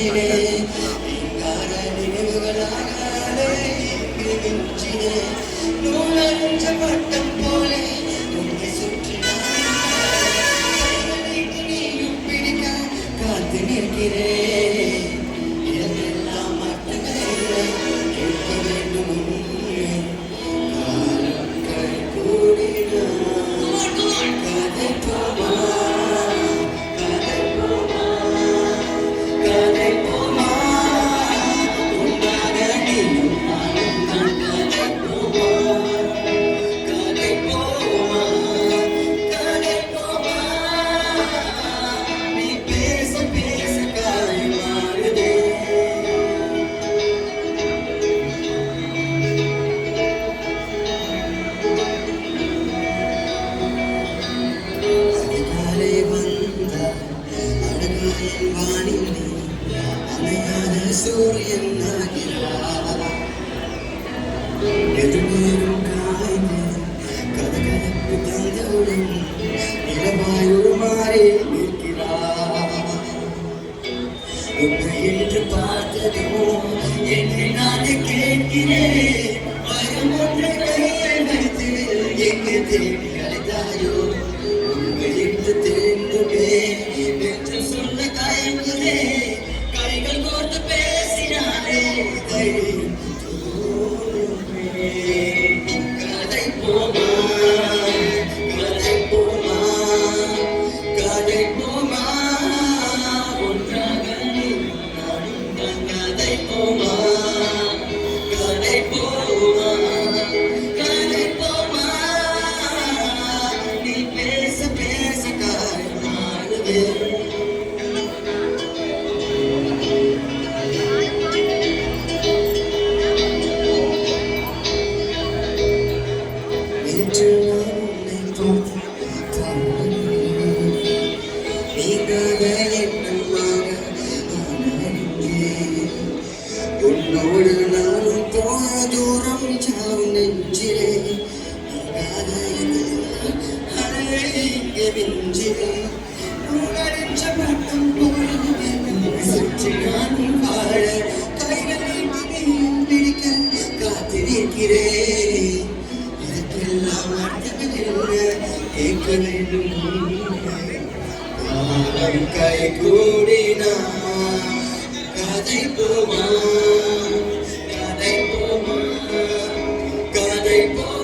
நெஞ்சிலே நீங்காத நினைவுகளாக இங்கு நெஞ்சிலே நூலஞ்ச பட்டம் போல உன்னை சுற்றி நான் நீயும் பிடிக்க காத்து நிற்கிறேன் அழகாயின் வானிலே அமையாத சூரியன் ஆகிறார் எதிர்நேரும் காய்ந்து கதகதப்பு தந்தவுடன் நிலவாயுரு மாறி நிற்கிறார் உன்னை என்று பார்த்ததோ என்று நானே கேட்கிறேன் பயம் ஒன்றை கையில் வைத்து எங்கே தேடி உன்னோடு போன தூரம் சாவும் நெஞ்சிலே நீங்காத இதயம் அலை இங்கே சுற்றி நானும் வாழ கைகள் இதற்கெல்லாம் கேட்க வேண்டும் காலம் கை I need God ain't more, God ain't more.